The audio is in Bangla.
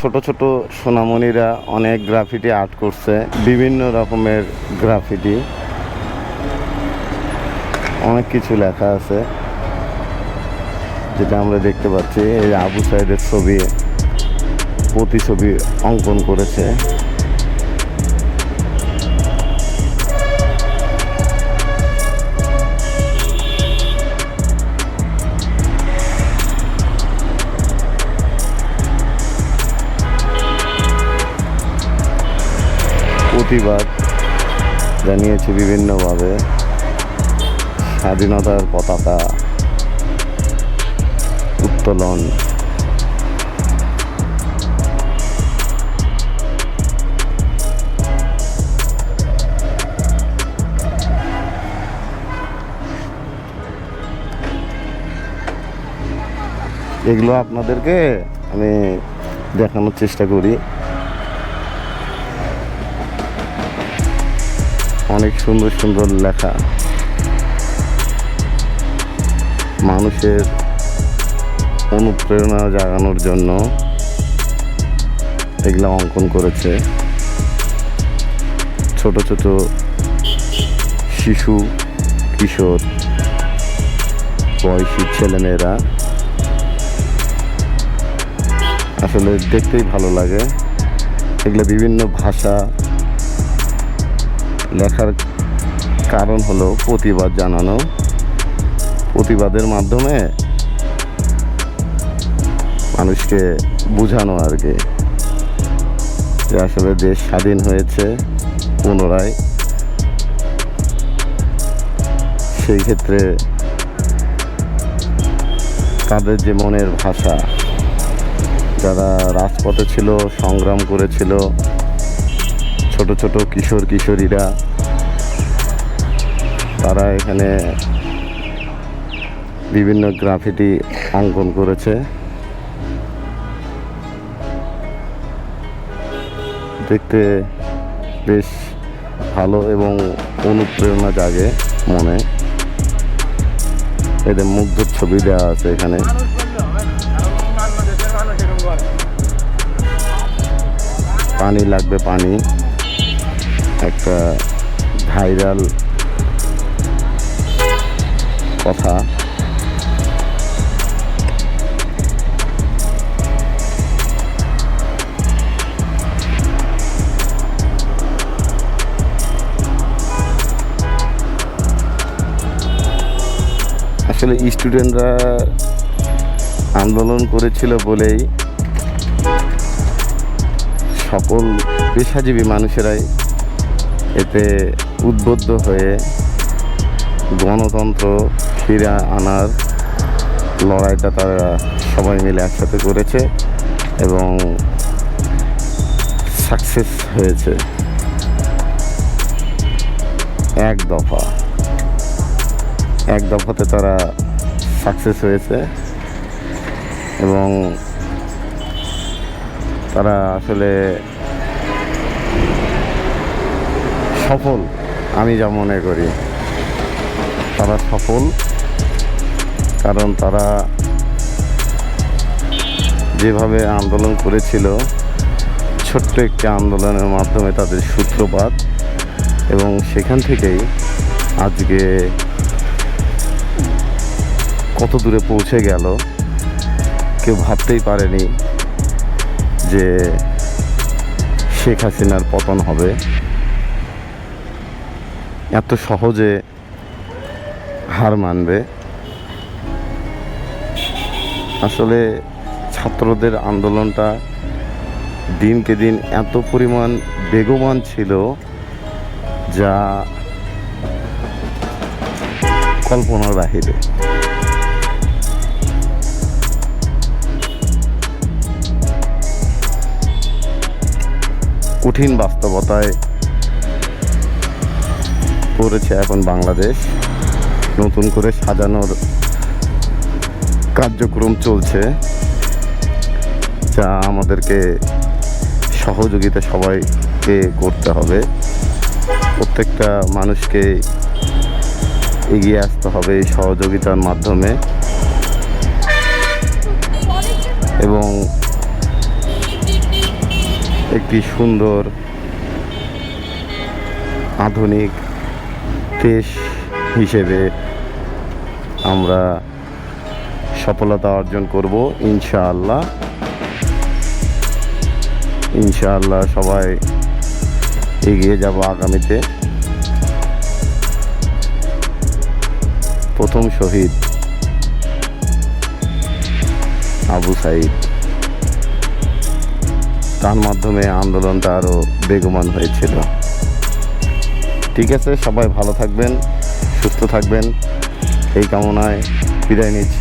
ছোট ছোট সোনামণিরা অনেক গ্রাফিটি আর্ট করছে, বিভিন্ন রকমের গ্রাফিটি অনেক কিছু লেখা আছে, যেটা আমরা দেখতে পাচ্ছি। এই আবু সাইদের ছবি, প্রতিছবি অঙ্কন করেছে। প্রতিবাদ জানিয়েছে বিভিন্নভাবে। স্বাধীনতার পতাকা উত্তোলন। এগুলো আপনাদেরকে আমি দেখানোর চেষ্টা করি। অনেক সুন্দর সুন্দর লেখা। মানুষের অনুপ্রেরণা জাগানোর জন্য এগুলো অঙ্কন করেছে। ছোট ছোট শিশু, কিশোর, বয়সী ছেলেমেয়েরা আসলে দেখতেই ভালো লাগে। এগুলো বিভিন্ন ভাষা লেখার কারণ হলো প্রতিবাদ জানানো। প্রতিবাদের মাধ্যমে মানুষকে বোঝানো আর কি। যে আসলে দেশ স্বাধীন হয়েছে পুনরায়। সেই ক্ষেত্রে তাদের যে মনের ভাষা, যারা রাজপথে ছিল, সংগ্রাম করেছিল ছোট ছোট কিশোর কিশোরীরা, তারা এখানে বিভিন্ন গ্রাফিটি অঙ্কন করেছে। দেখতে বেশ ভালো এবং অনুপ্রেরণা জাগে মনে। এদের মুগ্ধর ছবি দেওয়া আছে এখানে। পানি লাগবে পানি। একটা ভাইরাল কথা। আসলে স্টুডেন্টরা আন্দোলন করেছিল বলেই সকল পেশাজীবী মানুষেরাই এতে উদ্বুদ্ধ হয়ে গণতন্ত্র ফিরে আনার লড়াইটা তারা সবাই মিলে একসাথে করেছে এবং সাকসেস হয়েছে। এক দফা। এক দফাতে তারা সাকসেস হয়েছে এবং তারা আসলে সফল, আমি যা মনে করি। তারা সফল, কারণ তারা যেভাবে আন্দোলন করেছিল, ছোট্ট একটি আন্দোলনের মাধ্যমে তাদের সূত্রপাত এবং সেখান থেকেই আজকে কত দূরে পৌঁছে গেল, কেউ ভাবতেই পারেনি যে শেখ হাসিনার পতন হবে। এত সহজে হার মানবে। আসলে ছাত্রদের আন্দোলনটা দিনকে দিন এত পরিমাণ বেগবান ছিল যা কল্পনার বাহিরে। কঠিন বাস্তবতায় পড়েছে এখন বাংলাদেশ। নতুন করে সাজানোর কার্যক্রম চলছে। যা আমাদেরকে সহযোগিতা সবাইকে করতে হবে। প্রত্যেকটা মানুষকে এগিয়ে আসতে হবে এই সহযোগিতার মাধ্যমে। এবং একটি সুন্দর, আধুনিক দেশ হিসেবে আমরা সফলতা অর্জন করব, ইনশাআল্লাহ। ইনশাআল্লাহ সবাই এগিয়ে যাব আগামীতে। প্রথম শহীদ আবু সাইদ। তার মাধ্যমে আন্দোলনটা আরও বেগমান হয়েছিল। ঠিক আছে সবাই ভালো থাকবেন সুস্থ থাকবেন। এই কামনায় বিদায় নিচ্ছি।